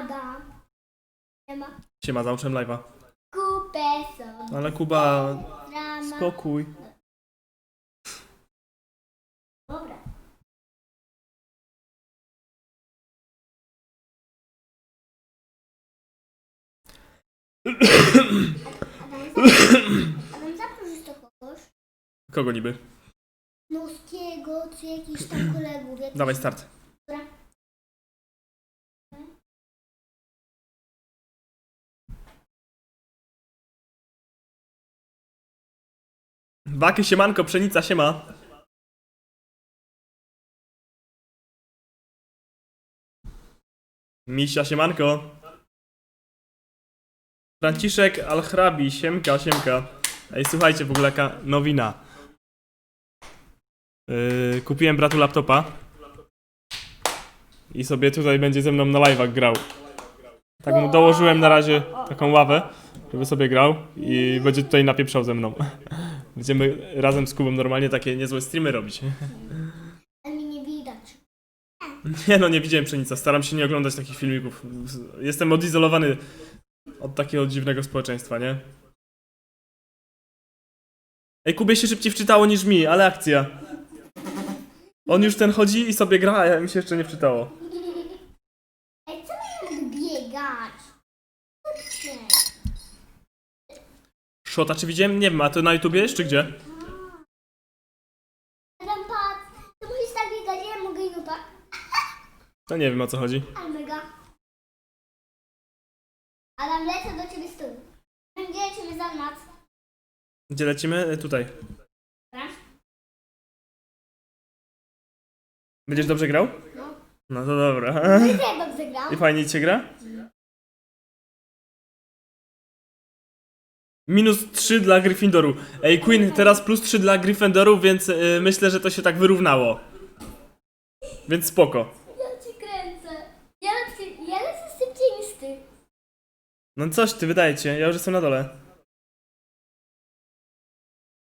Adam. Nie ma. Siema, załączyłem live'a. Ale Kuba, Drama. spokój. Dobra. Adam, zaproś do kogoś. Kogo niby? Noskiego, czy jakiś tam kolegów. jakiś- Dawaj start. Waky, siemanko, pszenica, siema. Misia, siemanko. Franciszek Alchrabi, siemka, siemka. Ej, słuchajcie, w ogóle jaka nowina. Yy, kupiłem bratu laptopa. I sobie tutaj będzie ze mną na live'ach grał. Tak mu dołożyłem na razie taką ławę, żeby sobie grał i będzie tutaj napieprzał ze mną. Będziemy razem z Kubą normalnie takie niezłe streamy robić. Ale nie widać. Nie no, nie widziałem pszenica. Staram się nie oglądać takich filmików. Jestem odizolowany od takiego dziwnego społeczeństwa, nie? Ej, Kubie się szybciej wczytało niż mi, ale akcja. On już ten chodzi i sobie gra, a ja mi się jeszcze nie wczytało. Ej, co mają biegać? Kurczę. Szota, czy widziałem? Nie wiem, a to na YouTubie jest, czy gdzie? Ty musisz tak biegać, mogę no tak. To nie wiem o co chodzi. Ale mega. Adam, lecę do ciebie z tyłu. Gdzie lecimy za nas? Gdzie lecimy? E, Tutaj. Dobra? Będziesz dobrze grał? No. No to dobra. No i jak dobrze grał? I fajnie ci się gra? Minus 3 dla Gryffindoru. Ej, Queen, teraz plus 3 dla Gryffindoru, więc y, myślę, że to się tak wyrównało. Więc spoko. Ja ci kręcę. Ja lecę, ja lecę szybciej niż ty. No coś ty, wydaje ci, ja już jestem na dole.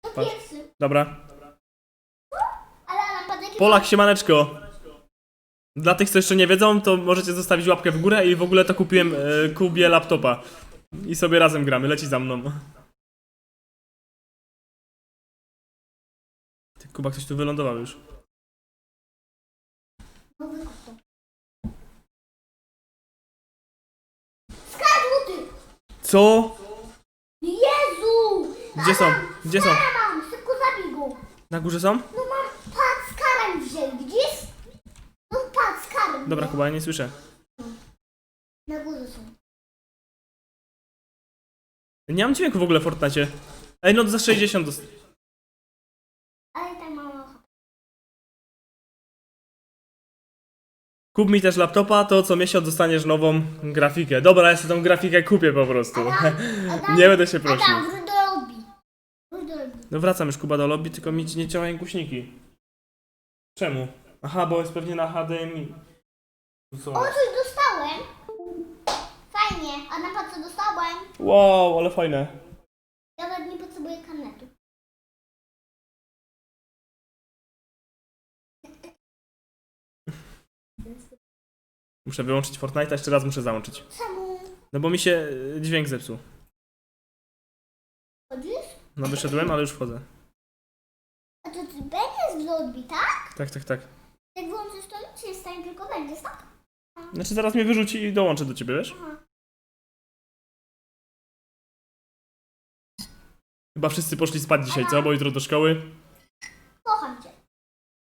To Patrz. pierwszy. Dobra. Ale patrz jaki... Polak, siemaneczko. Dla tych, co jeszcze nie wiedzą, to możecie zostawić łapkę w górę i w ogóle to kupiłem y, Kubie laptopa. I sobie razem gramy, leci za mną. Ty, Kuba, ktoś tu wylądował już. Ty! Co? Jezu! Gdzie są? Gdzie są? Ja mam, szybko zabij go. Na górze są? No mam, patrz, z karem wzięli, widzisz? No patrz, z karem. Dobra? Kuba, ja nie słyszę. Na górze są. Nie mam dźwięku w ogóle w Fortnite. Ej, no za 60 dost... Ale tak mało. Kup mi też laptopa, to co miesiąc dostaniesz nową grafikę. Dobra, ja sobie tą grafikę kupię po prostu. Adam, Nie będę się prosił. Adam, wróć do lobby. Wróć do lobby. No wracam już Kuba do lobby, tylko mi nie działają głośniki. Czemu? Aha, bo jest pewnie na HDMI. Są- O, coś dostałem. Fajnie. Adam, patrz, co dostałem. Wow, ale fajne. Ja nawet nie potrzebuję karnetu. Muszę wyłączyć Fortnite, jeszcze raz muszę załączyć. Czemu? No bo mi się y, dźwięk zepsuł. Chodzisz? No wyszedłem, ale już wchodzę. A to ty będziesz lobby, tak? Tak, tak, tak. Jak wyłączysz to nic się stanie, tylko będziesz, tak? Znaczy zaraz mnie wyrzuci i dołączę do ciebie, wiesz? Aha. Chyba wszyscy poszli spać dzisiaj, co? Bo jutro do szkoły. Kocham cię.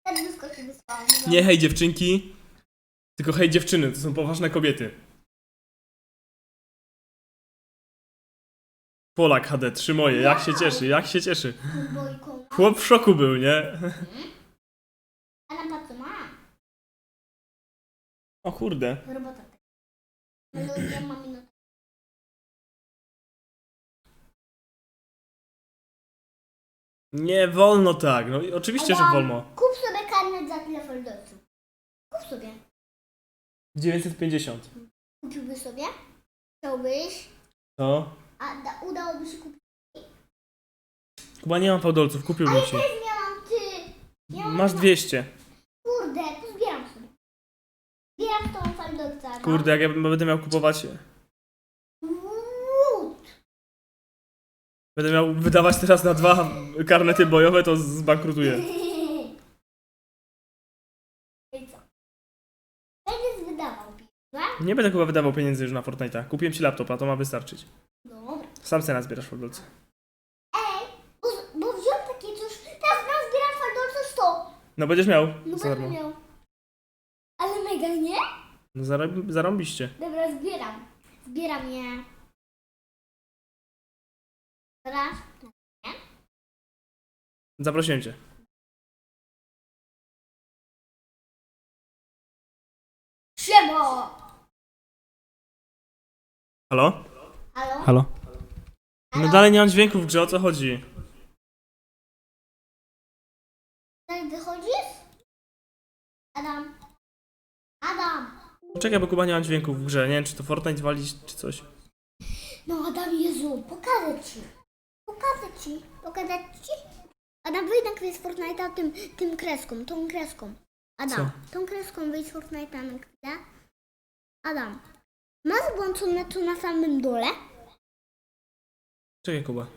Tak blisko cię wysłałam. Nie hej dziewczynki, tylko hej dziewczyny, to są poważne kobiety. Polak HD, trzy moje, jak się cieszy, jak się cieszy. Bojką. Chłop w szoku był, nie? A na ma? O kurde. Robota. No ja mam minutę. Nie wolno tak, no i oczywiście, że Adam, wolno. Kup sobie karnet za tyle foldowców. Kup sobie. 950. Kupiłbyś sobie? Chciałbyś? To? A da, udałoby się kupić? Chyba nie mam fałdolców, kupiłbym ci. Też miałam ty. Masz 200. Kurde, to zbieram sobie. Zbieram tą Faldolca. Kurde, jak ja będę miał kupować... Będę miał wydawać teraz na dwa karnety bojowe, to zbankrutuję. I co? Będziesz wydawał pieniądze? Nie będę chyba wydawał pieniędzy już na Fortnite'a. Kupiłem ci laptopa, to ma wystarczyć. Dobra. Sam se nazbierasz faldolce. Ej, bo, bo wziąłem takie coś. Teraz nazbieram faldolce 100. No będziesz miał. No za darmo. będę miał. Ale mega, nie? No zarąbiście. Dobra, zbieram. Zbieram je. Raz. Zaprosiłem cię. Siemo! Halo? Halo? Halo? No Halo? dalej nie mam dźwięków w grze, o co chodzi? Tak wychodzisz? Adam. Adam. Czekaj, bo Kuba nie mam dźwięków w grze. Nie wiem, czy to Fortnite walić, czy coś. No Adam, Jezu, pokażę ci. Pokażę ci. Pokażę ci. Adam, na chwilę z Fortnite'a tym, tym kreską, tą kreską. Adam, tą kreską wyjdź z Fortnite'a na chwilę. Adam, masz włączone tu na samym dole? Czekaj, Kuba.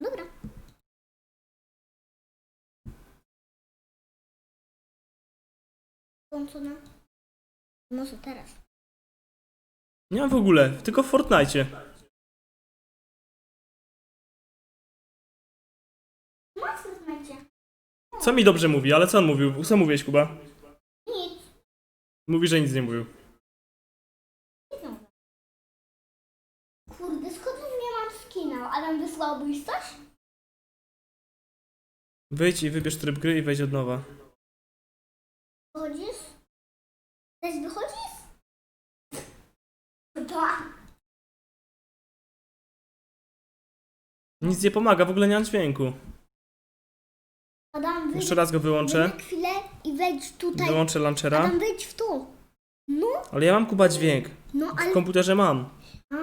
Dobra. Włączone. Może teraz. Nie mam w ogóle, tylko w Fortnite. Co mi dobrze mówi, ale co on mówił? Co mówiłeś, Kuba? Nic. Mówi, że nic nie mówił. Kurde, skąd nie mam skina? Adam wysłałbyś coś? Wyjdź i wybierz tryb gry i wejdź od nowa. Wychodzisz? Też wychodzisz? Tak. Nic nie pomaga, w ogóle nie mam dźwięku. Adam, Jeszcze raz go wyłączę. chwilę i wejdź tutaj. Wyłączę launchera. Adam, wejdź w to. No, Ale ja mam Kuba dźwięk. no, W ale... komputerze mam. A,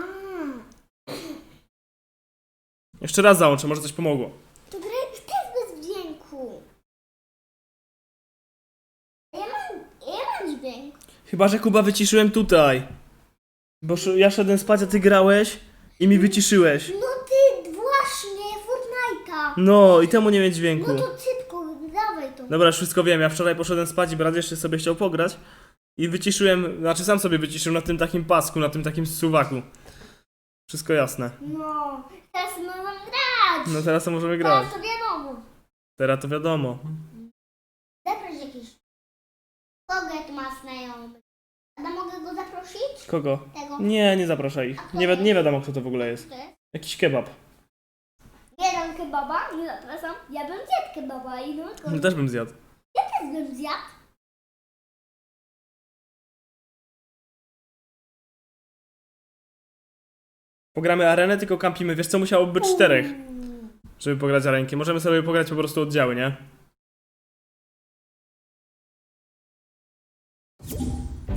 Jeszcze raz załączę, może coś pomogło. to gry też bez dźwięku. Ja mam, ja mam dźwięk. Chyba, że Kuba wyciszyłem tutaj. Bo sz- ja szedłem spać, a ty grałeś i mi wyciszyłeś. No ty właśnie, Fortnite'a. No i temu nie mieć dźwięku. No to. Dobra, już wszystko wiem. Ja wczoraj poszedłem spać i brat jeszcze sobie chciał pograć. I wyciszyłem, znaczy sam sobie wyciszył na tym takim pasku, na tym takim suwaku. Wszystko jasne. No, teraz możemy grać. No teraz to możemy grać. Teraz to wiadomo. Teraz to wiadomo. Zaproś jakiś. Kogo tu masz znajomych? Adam, mogę go zaprosić? Kogo? Tego. Nie, nie zapraszaj ich. Nie, wi- nie wiadomo kto to w ogóle jest. Kto jest? Jakiś kebab. Jeden kebaba, nie zapraszam. Ja bym zjadł kebaba i no to No, Też bym zjadł. ja też bym zjadł. Pogramy arenę, tylko kampimy. Wiesz co, musiałoby być czterech, żeby pograć arenki. Możemy sobie pograć po prostu oddziały, nie?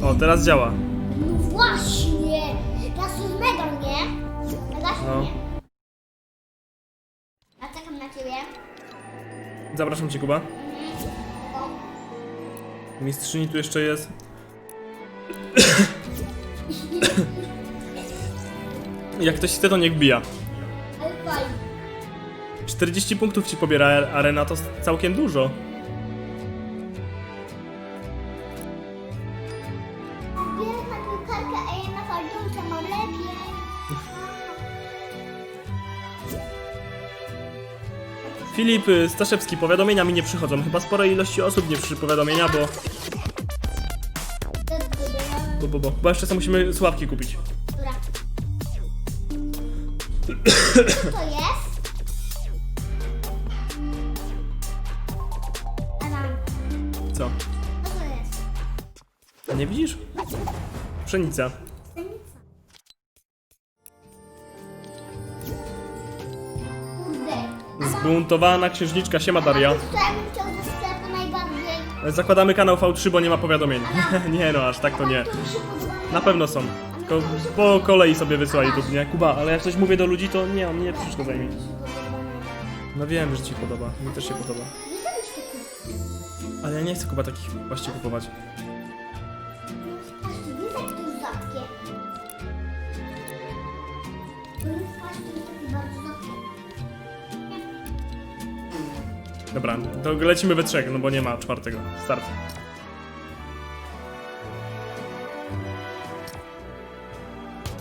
O, teraz działa. No właśnie. Teraz jest mega, nie? Się, No. nie? Ciebie. Zapraszam cię, Kuba. Mhm. Mistrzyni tu jeszcze jest. Jak ktoś chce, to niech bija. ale fajnie. 40 punktów ci pobiera arena, to całkiem dużo. Filip y, Staszewski, powiadomienia mi nie przychodzą. Chyba sporej ilości osób nie przyszły powiadomienia, bo... Bo, bo, bo. Bo jeszcze sobie musimy sławki kupić. Dobra. Co to jest? Adam, Co? co to jest? Nie widzisz? Pszenica. Zbuntowana księżniczka, siema Daria. Co ja bym chciał ze sklepu najbardziej? Zakładamy kanał V3, bo nie ma powiadomień. nie no, aż tak to nie. Na pewno są. Tylko po kolei sobie wysyłaj YouTube, nie? Kuba, ale jak coś mówię do ludzi, to nie, nie przeszkadzaj mi. No wiem, że ci podoba. Mi też się podoba. Ale ja nie chcę Kuba takich właśnie kupować. Dobra, to lecimy we trzech, no bo nie ma czwartego. Start.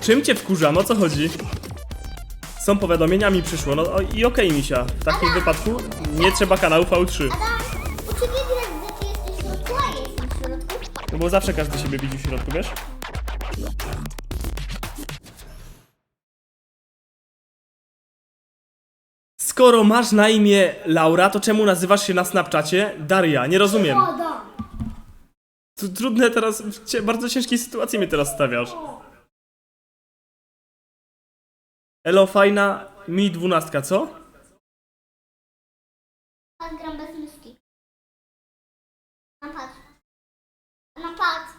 Czym cię wkurza? No co chodzi? Są powiadomienia, mi przyszło. No o, i okej, misia. W takim wypadku nie trzeba kanału V3. Adam, u ciebie widać, że ty jesteś w środku, a ja jestem w środku. No bo zawsze każdy siebie widzi w środku, wiesz? Skoro masz na imię Laura, to czemu nazywasz się na Snapchacie Daria? Nie rozumiem. Adam. To trudne teraz, w cie- bardzo ciężkiej sytuacji mnie teraz stawiasz. Elo, fajna, mi dwunastka, co? Patrz, gram bez myszki. Na patrz. Na patrz.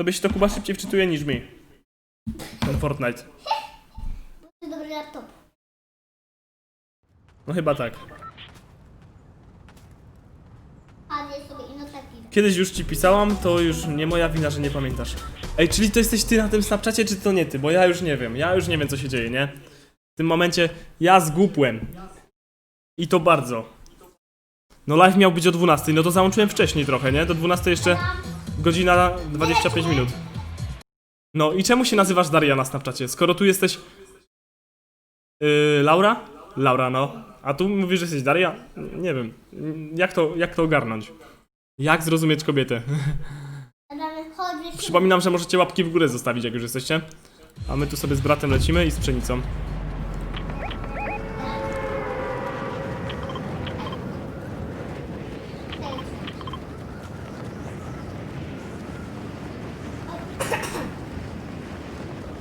Tobie się to Kuba szybciej wczytuje niż mi. Ten Fortnite. To jest dobry laptop. No chyba tak. Kiedyś już ci pisałam, to już nie moja wina, że nie pamiętasz. Ej, czyli to jesteś ty na tym Snapchacie, czy to nie ty? Bo ja już nie wiem, ja już nie wiem co się dzieje, nie? W tym momencie ja zgłupłem. I to bardzo. No live miał być o 12, no to załączyłem wcześniej trochę, nie? Do 12 jeszcze godzina 25 minut. No i czemu się nazywasz Daria na Snapchacie? Skoro tu jesteś... Yy, Laura? Laura, no. A tu mówisz, że jesteś Daria? Nie wiem. Jak to, jak to ogarnąć? Jak zrozumieć kobietę? Przypominam, że możecie łapki w górę zostawić, jak już jesteście. A my tu sobie z bratem lecimy i z pszenicą.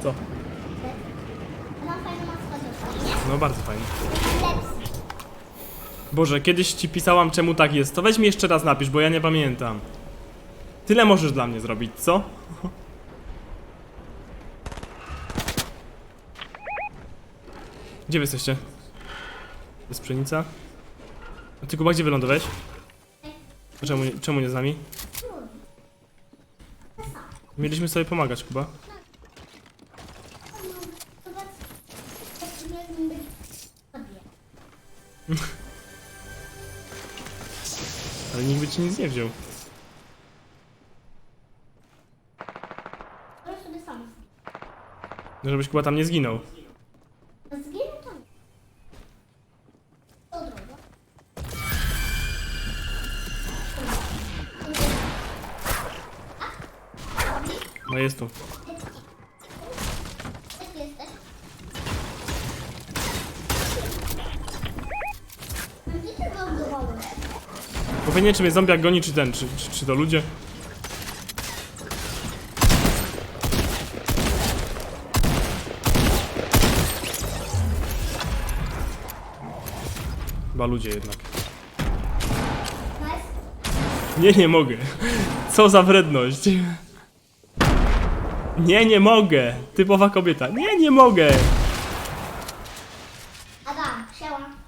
Co? Adam fajną maskę nie? No bardzo fajnie. Boże, kiedyś ci pisałam, czemu tak jest. To weź mi jeszcze raz napisz, bo ja nie pamiętam. Tyle możesz dla mnie zrobić, co? Gdzie wy jesteście? Jest pszenica? A ty Kuba, gdzie wylądowałeś? Czemu, czemu nie z nami? Mieliśmy sobie pomagać, Kuba. Ale nikt by ci nic nie wziął. Możesz sobie sam. No, Żebyś Kuba tam nie zginął. Zginę tam. To drogo. No jest tu. Nie czy mnie zombiak goni, czy ten, czy, czy, czy to ludzie. Chyba ludzie jednak. Nie, nie mogę. Co za wredność. Nie, nie mogę. Typowa kobieta. Nie, nie mogę. Adam, siała.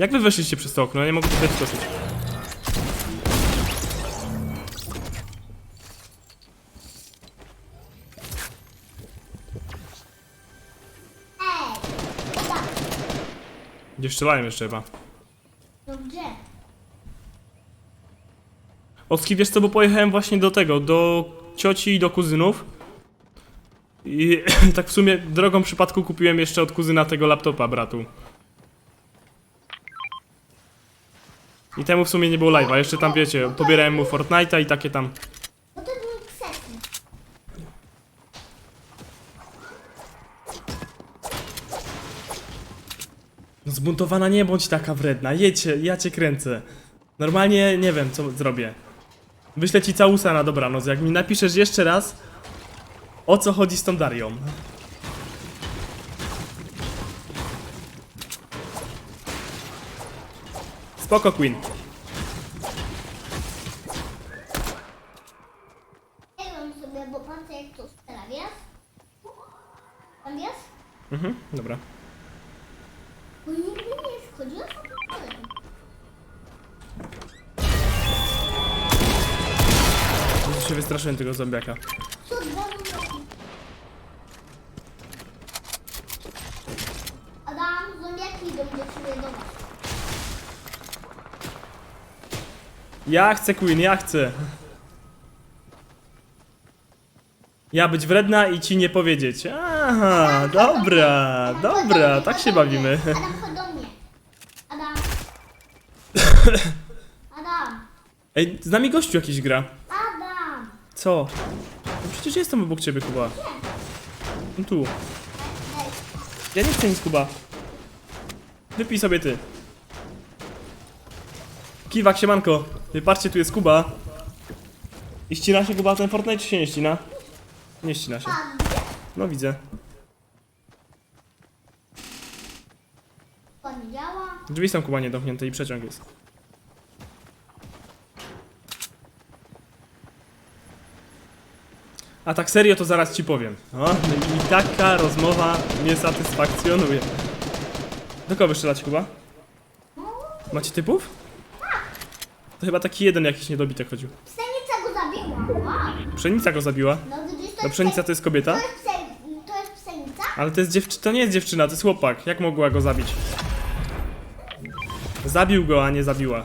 Jak wy weszliście przez to okno? Ja nie mogę tutaj wskoczyć. Gdzie strzelają jeszcze chyba. no gdzie? Oski, wiesz co, bo pojechałem właśnie do tego, do cioci i do kuzynów. I tak w sumie drogą przypadku kupiłem jeszcze od kuzyna tego laptopa, bratu. I temu w sumie nie było live'a, jeszcze tam wiecie, pobierałem mu Fortnite'a i takie tam. Bo to były. No zbuntowana nie bądź taka wredna, jedźcie, ja cię kręcę. Normalnie nie wiem co zrobię. Wyślę ci całusa na dobranoc, jak mi napiszesz jeszcze raz o co chodzi z tą Darią. Spoko, Queen. Zajmę sobie, bo patrzę jak to strzela, wiesz? Tam wiesz? Mhm, dobra. Bo nigdy nie. Się wystraszyłem tego zombiaka. Ja chcę Queen, ja chcę. Ja być wredna i ci nie powiedzieć. Aha, dobra, dobra, tak się bawimy. Adam, chodź do mnie. Adam. Adam. Ej, z nami gościu jakiś gra. Adam. Co? No przecież jestem obok ciebie, Kuba. No tu. Ja nie chcę nic, Kuba. Wypij sobie ty. Kiwak, siemanko. Ty, Patrzcie, tu jest Kuba. I ścina się Kuba ten Fortnite, czy się nie ścina? Nie ścina się. No widzę. Działa. Drzwi są Kuba niedomknięte i przeciąg jest. A tak serio to zaraz ci powiem. O, i taka rozmowa mnie satysfakcjonuje. Do kogo Kuba? Macie typów? To chyba taki jeden jakiś niedobitek chodził. Pszenica go zabiła. Wow. Pszenica go zabiła. No to No jest pszenica to jest kobieta? To jest, pse- to jest pszenica? Ale to jest dziewczyna, to nie jest dziewczyna, to jest chłopak. Jak mogła go zabić? Zabił go, a nie zabiła.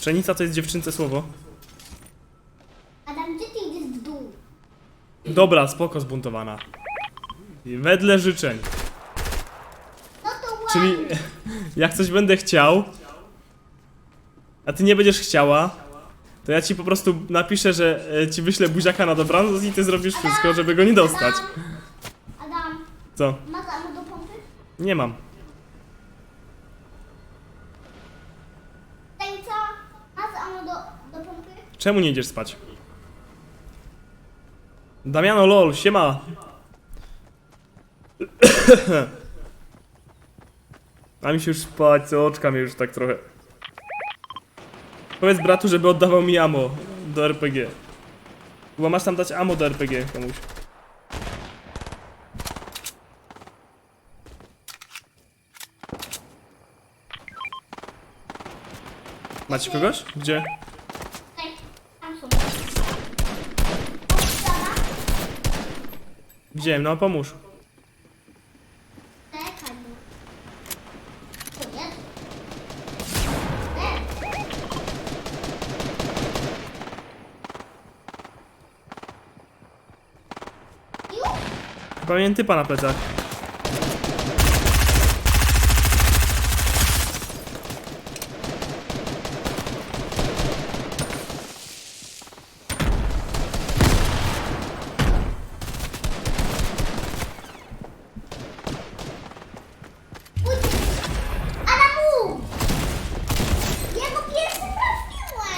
Pszenica to jest dziewczynce słowo. Adam, gdzie ty idziesz w dół? Dobra, spoko zbuntowana. I Wedle życzeń. Czyli jak coś będę chciał, a ty nie będziesz chciała, to ja ci po prostu napiszę, że e, ci wyślę buziaka na dobranoc i ty zrobisz wszystko, żeby go nie dostać. Adam, Co? masz ammo do pompy? Nie mam. Pszenica, masz ammo do, do pompy? Czemu nie idziesz spać? Damiano lol, siema. A mi się już spać, co oczka mnie już tak trochę. Powiedz bratu, żeby oddawał mi amo do RPG. Bo masz tam dać amo do RPG komuś. Macie kogoś? Gdzie? Gdzie? No pomóż. Czekaj, bo... To jest? E, Już? Miałem typa na plecach.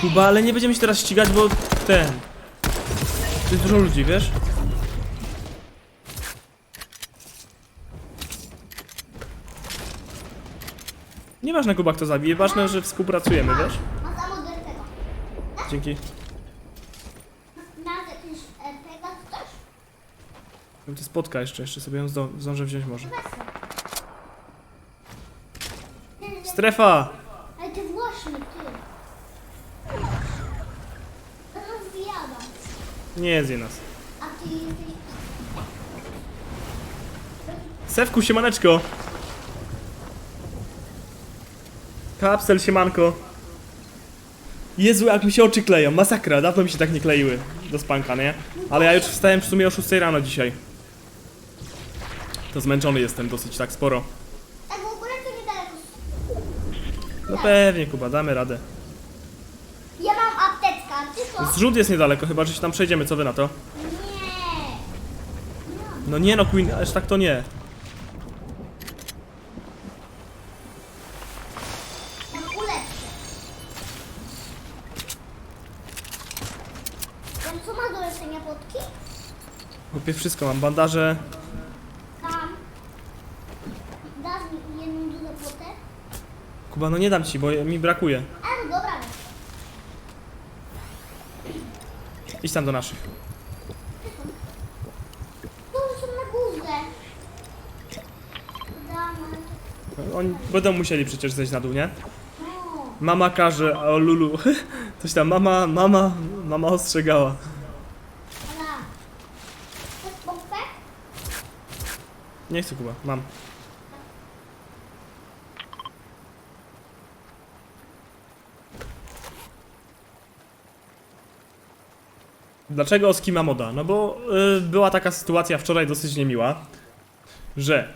Kuba, ale nie będziemy się teraz ścigać, bo ten. Tu jest dużo ludzi, wiesz? Nieważne Kuba kto zabije, ważne, że współpracujemy, wiesz? Do RPG. Dzięki. Masz jakiś? To jest spotka jeszcze, jeszcze sobie ją zdo- zdążę wziąć może. Weź sobie. Strefa! Ale ty ty. Nie zje nas. A ty jesteś... Sewku, siemaneczko! Kapsel, siemanko. Jezu, jak mi się oczy kleją, masakra, dawno mi się tak nie kleiły do spanka, nie? Ale ja już wstałem w sumie o 6 rano dzisiaj. To zmęczony jestem dosyć tak sporo. Tak w ogóle to niedaleko. No pewnie, Kuba, damy radę. Ja mam apteczkę, a ty co? Zrzut jest niedaleko, chyba że się tam przejdziemy, co wy na to? Nie. No nie no, Queen, aż tak to nie. Mam ulepszę. Wiem, co ma do leczenia potki? Kupię wszystko, mam bandaże. Tam. Dasz mi jedną dużą potę? Kuba, no nie dam ci, bo mi brakuje. A no dobra. Idź tam do naszych. Tu są na górze. Damy. oni będą musieli przecież zejść na dół, nie? Mama każe, o Lulu, coś tam, mama, mama, mama ostrzegała. Ala. Chcesz pompę? Nie chcę Kuba, mam. Dlaczego Oski ma moda? No bo y, była taka sytuacja wczoraj dosyć niemiła, że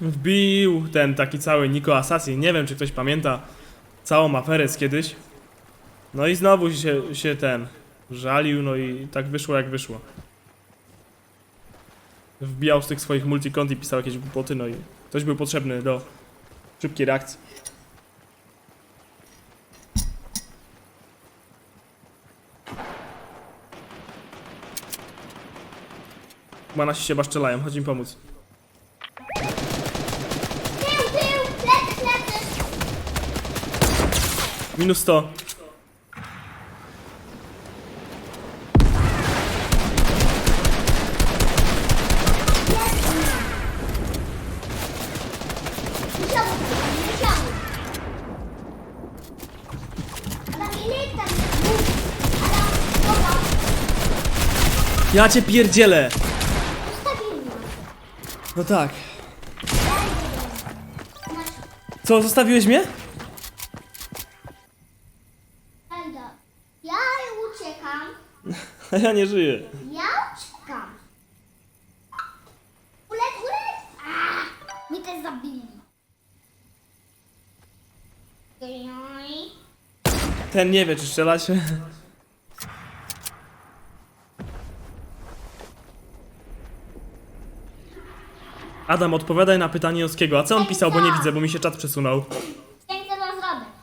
wbił ten taki cały Niko Assassin, nie wiem czy ktoś pamięta całą aferę z kiedyś. No i znowu się, się ten żalił, no i tak wyszło jak wyszło wbijał z tych swoich multikont i pisał jakieś głupoty, no i ktoś był potrzebny do szybkiej reakcji. Chyba nasi się baszczelają, chodź im pomóc. Minus 100. Musiało, musiało. Adam, ile tam? Mów. Adam, dobra. Ja cię pierdzielę! No tak. Co, zostawiłeś mnie? Ja uciekam. A ja nie żyję. Ja uciekam. Ulecz, ulecz. A, mi też zabili. Ten nie wie, czy strzela się. Adam, odpowiadaj na pytanie Oskiego. A co on pisał, bo nie widzę, bo mi się czat przesunął. Co.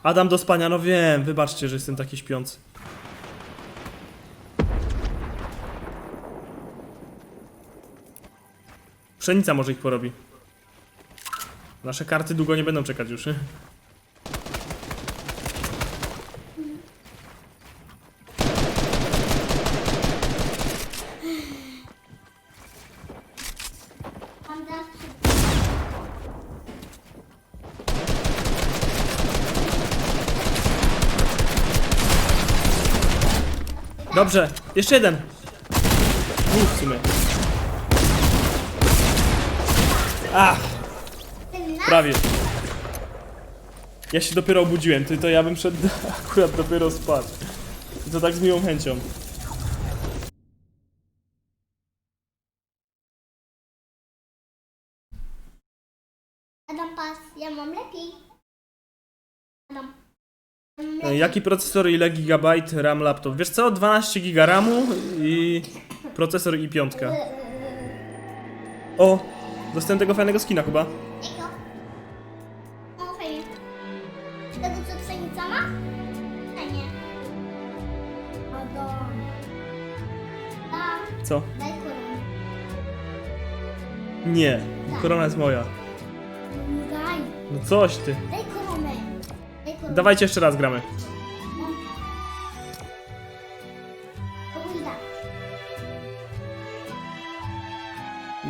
Adam do spania, no wiem, wybaczcie, że jestem taki śpiący. Pszenica może ich porobi. Nasze karty długo nie będą czekać już. Dobrze, jeszcze jeden. Dwóch w sumie. Ach, prawie. Ja się dopiero obudziłem, ty to ja bym szedł akurat dopiero spać. I to tak z miłą chęcią. Jaki procesor, ile gigabajt RAM laptop? Wiesz co, 12 giga RAMu i procesor i piątka. O, dostałem tego fajnego skina chyba. Eko. O, fajnie. Tego, co pszenica ma? Fajnie. Adam. Adam, Co? daj koronę. Nie, korona jest moja. No Daj. No coś ty. Daj. Dawajcie jeszcze raz gramy.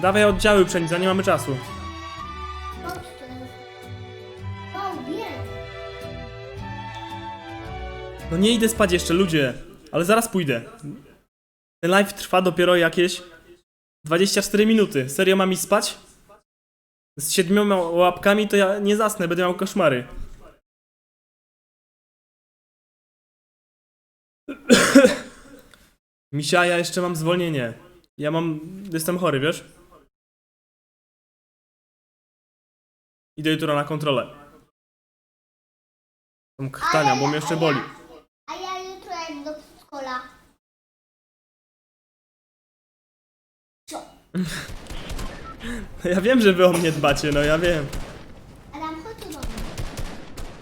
Dawaj oddziały pszenica, nie mamy czasu. No nie idę spać jeszcze, ludzie. Ale zaraz pójdę. Ten live trwa dopiero jakieś 24 minuty. Serio mam iść spać? Z siedmioma łapkami to ja nie zasnę, będę miał koszmary. Misia, ja jeszcze mam zwolnienie. Ja mam... jestem chory, wiesz? Idę jutro na kontrolę. Tam krtania, bo mnie jeszcze boli. A ja jutro jak do przedszkola. Co? Ja wiem, że wy o mnie dbacie, no ja wiem. Adam, chodź tu do mnie.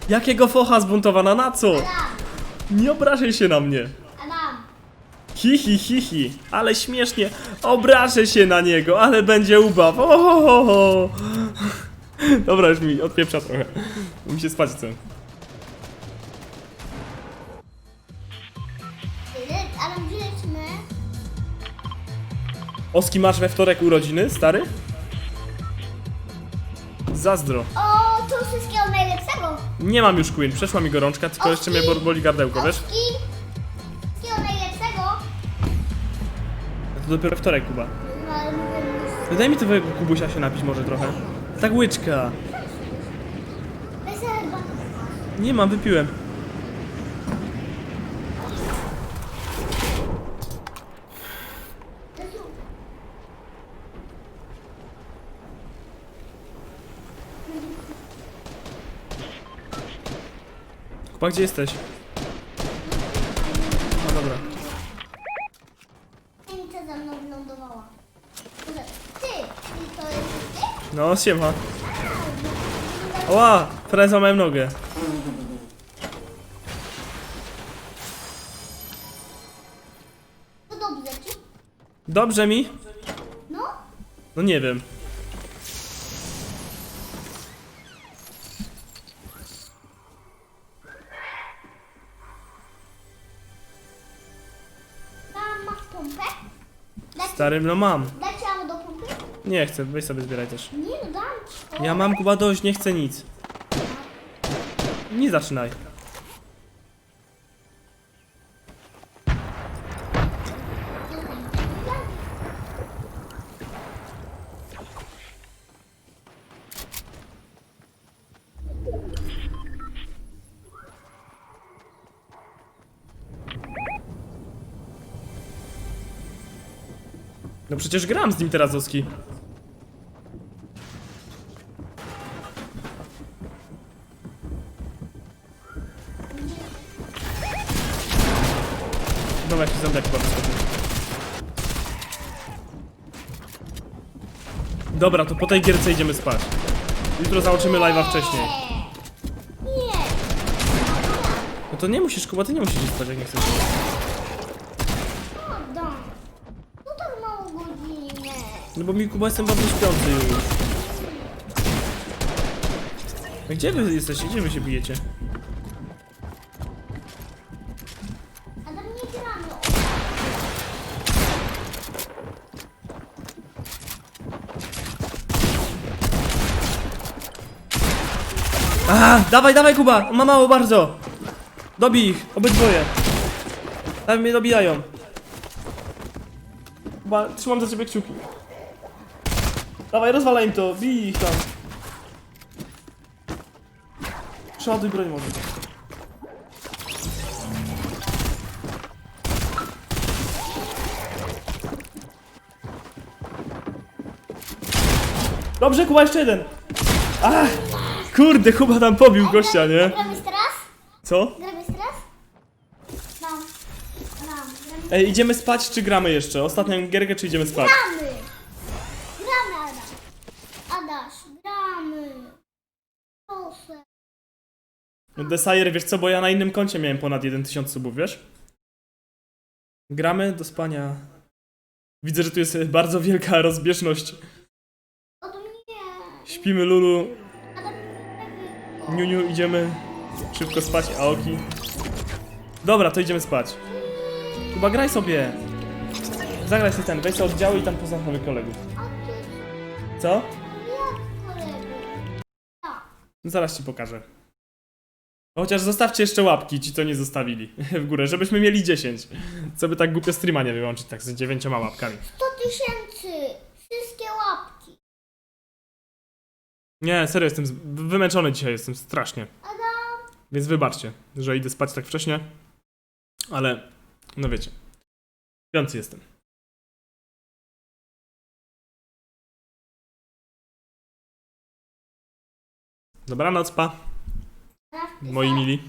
Jakiego focha zbuntowana, na co? Adam, Nie obrażaj się na mnie. Hi, hi, hi, hi. Ale śmiesznie. Obrażę się na niego, ale będzie ubaw. Ohohoho. Dobra, już mi odpieprza trochę. Bo Mi się spać chce. Lecimy? Oski, masz we wtorek urodziny, stary? Zazdro. O, to wszystkiego najlepszego. Nie mam już Queen, przeszła mi gorączka, tylko jeszcze mnie bol- boli gardełko, wiesz? Oski. Dopiero wtorek, Kuba. No, Daj mi twojego Kubusia się napić może trochę. Tak łyczka. Nie mam, wypiłem. Kuba, gdzie jesteś? No, siema. Ła, prawie złamałem nogę. To dobrze ci? Dobrze mi? No? No nie wiem. Tam masz pompę? Dać, Starym, no mam. dać ci ammo do pompy? Nie chcę, weź sobie zbieraj też. Nie no, to. Ja mam Kuba dość, nie chcę nic. Nie zaczynaj. No przecież gram z nim teraz, Oski. Dobra, to po tej gierce idziemy spać. Jutro założymy live'a wcześniej. Nie. No to nie musisz, Kuba, ty nie musisz iść spać, jak nie chcesz. No, dam. No tak mało godzinę. No bo mi, Kuba, jestem bardzo śpiący już. Gdzie wy jesteście? Gdzie wy się bijecie? A, dawaj, dawaj, Kuba! On ma mało bardzo! Dobij ich, obydwoje. Tam mnie dobijają. Kuba, trzymam za ciebie kciuki. Dawaj, rozwalaj im to, bij ich tam. Przeładuj broń może. Dobrze, Kuba, jeszcze jeden. Ach, kurde, Kuba tam pobił gościa, nie? Gramy teraz? Co? Gramy teraz? Mam. Mam. Gramy. Ej, idziemy spać czy gramy jeszcze? Ostatnią gierkę czy idziemy spać? Gramy! Gramy, Adaś. Adaś, gramy. Proszę. Desire, wiesz co, bo ja na innym koncie miałem ponad 1000 subów, wiesz? Gramy do spania. Widzę, że tu jest bardzo wielka rozbieżność. Od mnie. Śpimy Lulu, Niuniu, idziemy szybko spać, Aoki. Dobra, to idziemy spać. Chyba graj sobie. Zagraj sobie ten, weź sobie oddziały i tam poznaj nowych kolegów. Co? No Zaraz ci pokażę. Chociaż zostawcie jeszcze łapki, ci co nie zostawili w górę, żebyśmy mieli 10. Co by tak głupio streama nie wyłączyć, tak z dziewięcioma łapkami. 100 tysięcy. Wszystkie łapki. Nie, serio, jestem z- wymęczony dzisiaj, jestem strasznie. Więc wybaczcie, że idę spać tak wcześnie. Ale, no wiecie, śpiący jestem. Dobranoc, pa, moi mili.